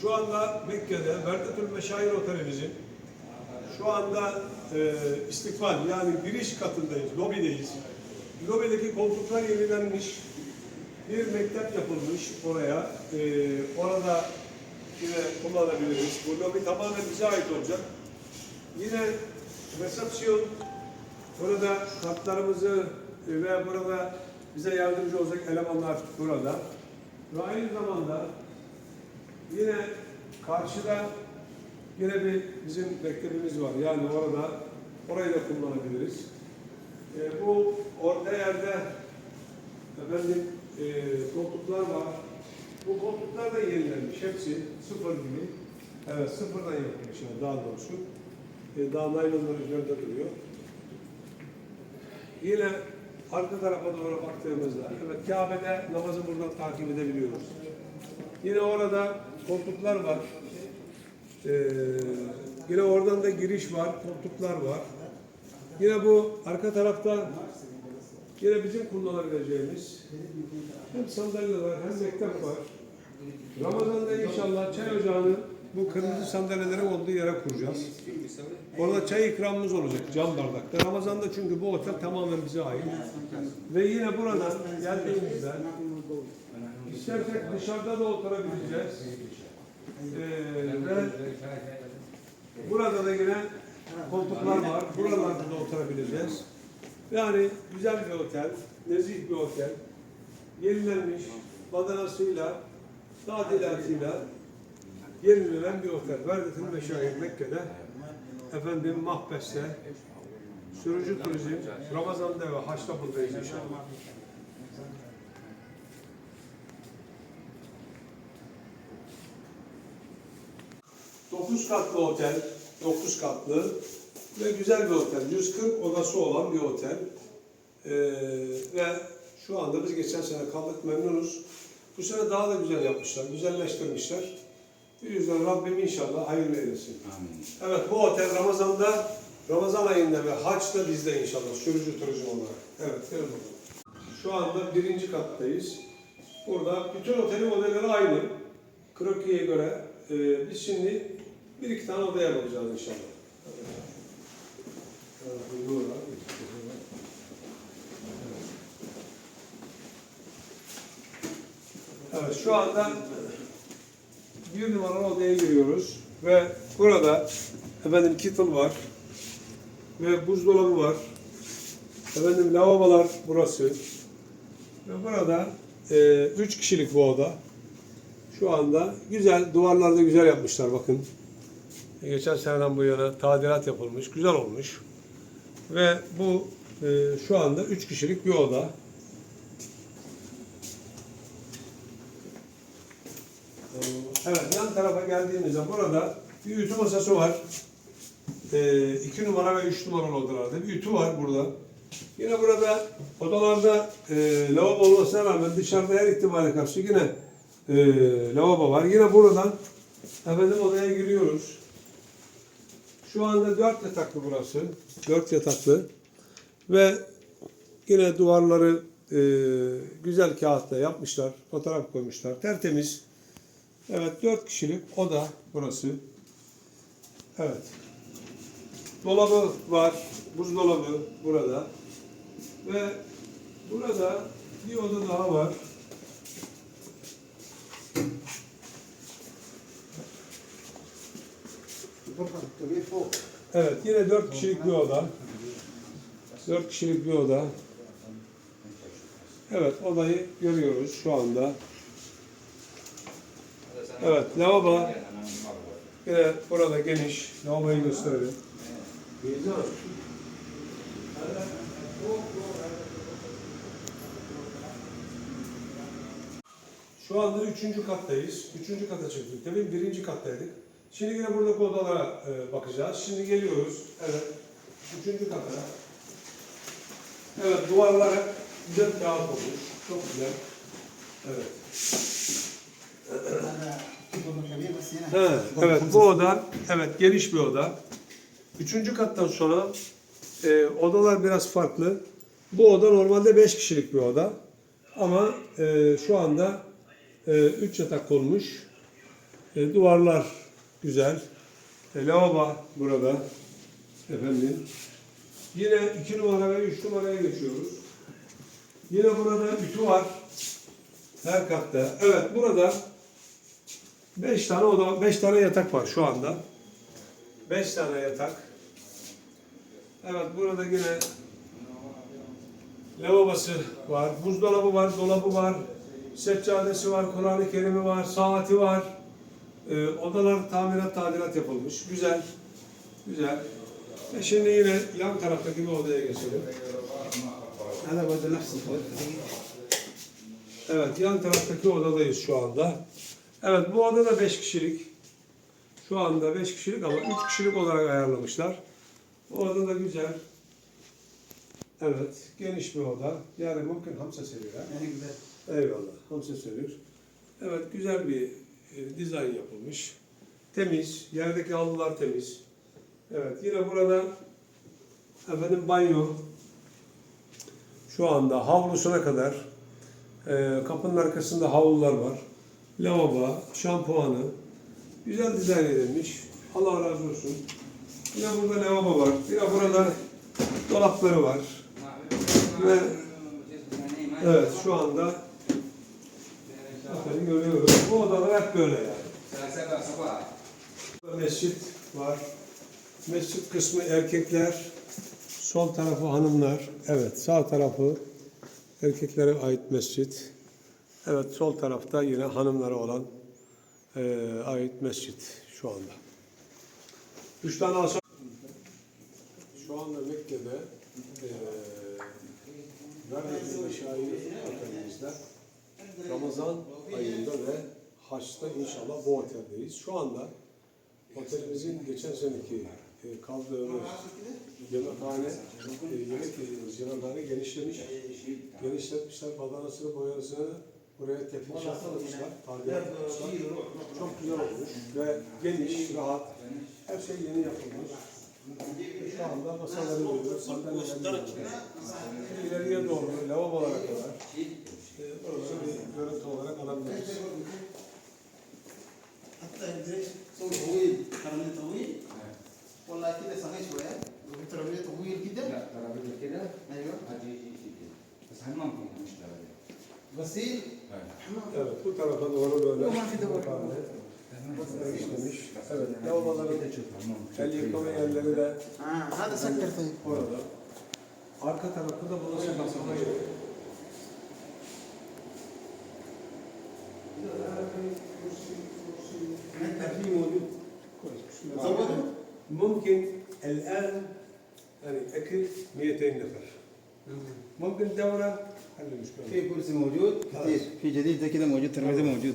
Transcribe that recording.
Şu anda Mekke'de Verdetül Meşahir Otelimizin şu anda e, istikbal yani giriş katındayız, lobideyiz. Lobideki koltuklar yenilenmiş. Bir mektep yapılmış oraya. E, orada yine kullanabiliriz. Bu lobi tamamen bize ait olacak. Yine resepsiyon burada kartlarımızı e, ve burada bize yardımcı olacak elemanlar burada. Ve aynı zamanda yine karşıda yine bir bizim mektebimiz var. Yani orada orayı da kullanabiliriz. E, bu orta yerde efendim e, koltuklar var. Bu koltuklar da yenilenmiş. Hepsi sıfır gibi. Evet sıfırdan yapılmış yani daha doğrusu. E, daha naylonların üzerinde duruyor. Yine arka tarafa doğru baktığımızda, evet Kabe'de namazı buradan takip edebiliyoruz. Yine orada koltuklar var. Ee, yine oradan da giriş var, koltuklar var. Yine bu arka tarafta yine bizim kullanabileceğimiz hem sandalye var hem mektep var. Ramazan'da inşallah çay ocağını bu kırmızı sandalyelerin olduğu yere kuracağız. Orada çay ikramımız olacak cam bardakta. Ramazan'da çünkü bu otel tamamen bize ait. Ve yine buradan geldiğimizde istersek dışarıda da oturabileceğiz. Ee, burada da yine koltuklar var. Buralarda da oturabileceğiz. Yani güzel bir otel, nezih bir otel. Yenilenmiş, badanasıyla, tadilatıyla yenilenen bir otel. Verdet'in Meşahir Mekke'de efendim Mahbes'te sürücü turizm Ramazan'da ve Haç'ta buradayız inşallah. Dokuz katlı otel, dokuz katlı ve güzel bir otel. 140 odası olan bir otel. Ee, ve şu anda biz geçen sene kaldık memnunuz. Bu sene daha da güzel yapmışlar, güzelleştirmişler. Bu yüzden Rabbim inşallah hayırlı eylesin. Evet bu otel Ramazan'da, Ramazan ayında ve Haç'ta bizde inşallah sürücü turizm olarak. Evet bakalım. Şu anda birinci kattayız. Burada bütün otelin modelleri aynı. Kroki'ye göre. Ee, biz şimdi bir iki tane odaya alacağız inşallah. Evet, şu anda bir numaralı odaya giriyoruz ve burada efendim kettle var ve buzdolabı var. Efendim lavabolar burası. Ve burada e, üç kişilik bu oda. Şu anda güzel, duvarlarda güzel yapmışlar bakın. E, Geçen seneden bu yana tadilat yapılmış, güzel olmuş. Ve bu e, şu anda üç kişilik bir oda. Evet, yan tarafa geldiğimizde burada bir ütü masası var. Ee, iki numara ve üç numaralı odalarda bir ütü var burada. Yine burada odalarda e, lavabo olmasına rağmen dışarıda her ihtimale karşı yine e, lavabo var. Yine buradan efendim odaya giriyoruz. Şu anda dört yataklı burası. Dört yataklı. Ve yine duvarları e, güzel kağıtla yapmışlar. Fotoğraf koymuşlar. Tertemiz. Evet dört kişilik oda burası. Evet. Dolabı var. Buzdolabı burada. Ve burada bir oda daha var. Evet yine dört kişilik bir oda. Dört kişilik bir oda. Evet odayı görüyoruz şu anda. Evet lavabo yine burada geniş. Lavaboyu gösterelim. Şu anda üçüncü kattayız. Üçüncü kata çıktık. Demin birinci kattaydık. Şimdi yine buradaki odalara e, bakacağız. Şimdi geliyoruz. Evet. Üçüncü kata. Evet duvarlara güzel kağıt olmuş. Çok güzel. Evet. Evet, evet bu oda evet geniş bir oda. Üçüncü kattan sonra e, odalar biraz farklı. Bu oda normalde beş kişilik bir oda. Ama e, şu anda e, üç yatak olmuş. E, duvarlar güzel. E, lavabo burada. Efendim. Yine 2 numara ve 3 numaraya geçiyoruz. Yine burada ütü var. Her katta. Evet burada 5 tane oda, 5 tane yatak var şu anda. 5 tane yatak. Evet burada yine lavabosu var, buzdolabı var, dolabı var, seccadesi var, Kur'an-ı Kerim'i var, saati var. E, odalar tamirat tadilat yapılmış. Güzel. Güzel. E şimdi yine yan taraftaki bir odaya geçelim. Evet yan taraftaki odadayız şu anda. Evet bu oda da 5 kişilik. Şu anda 5 kişilik ama 3 kişilik olarak ayarlamışlar. Bu oda da güzel. Evet geniş bir oda. Yani mümkün hamsa seviyor. Yani güzel. Eyvallah hamsa seviyor. Evet güzel bir e, dizayn yapılmış. Temiz, yerdeki halılar temiz. Evet, yine burada efendim banyo. Şu anda havlusuna kadar e, kapının arkasında havlular var. Lavabo, şampuanı. Güzel dizayn edilmiş. Allah razı olsun. Yine burada lavabo var. Yine burada dolapları var. Ve evet şu anda efendim görüyoruz. Bu odalar hep böyle yani. Burada Mescit var. Mescit kısmı erkekler, sol tarafı hanımlar. Evet, sağ tarafı erkeklere ait mescit. Evet, sol tarafta yine hanımlara olan eee, ait mescit şu anda. Üç tane asansör. Şu anda Mekke'de eee Verdiğimiz Meşair Otelimizde Ramazan ayında ve Haç'ta inşallah bu oteldeyiz. Şu anda otelimizin geçen seneki e, kaldığımız yemekhane, e, yemek yediğimiz yemekhane genişlemiş. Genişletmişler, badanasını, boyasını buraya tefriş yapmışlar, tadilat yapmışlar. Çok güzel olmuş ve geniş, rahat. Her şey yeni yapılmış. Şu anda masaları görüyoruz, sandalyeleri görüyoruz. İleriye doğru lavabolara kadar oraları bir görüntü olarak alabiliriz. حتى الدريش صوت طويل ترابيزه طويل والله كده صغير شويه لو ترابيزه طويل كده لا ترابيزه كده ايوه هذه كده بس حمام فيها مش ترابيزه غسيل Evet, bu tarafa doğru böyle Aman bir de bak. mahalle işlemiş. Evet, lavaboların حمام el yıkama yerleri de اه هذا سكر طيب orada. Arka tarafta da bulaşık yıkama yeri. ممكن الآن يعني أكل 200 نفر. ممكن دورة؟ حل المشكلة؟ في كرسي موجود كثير في جديد ده كده موجود ترابيزه موجود.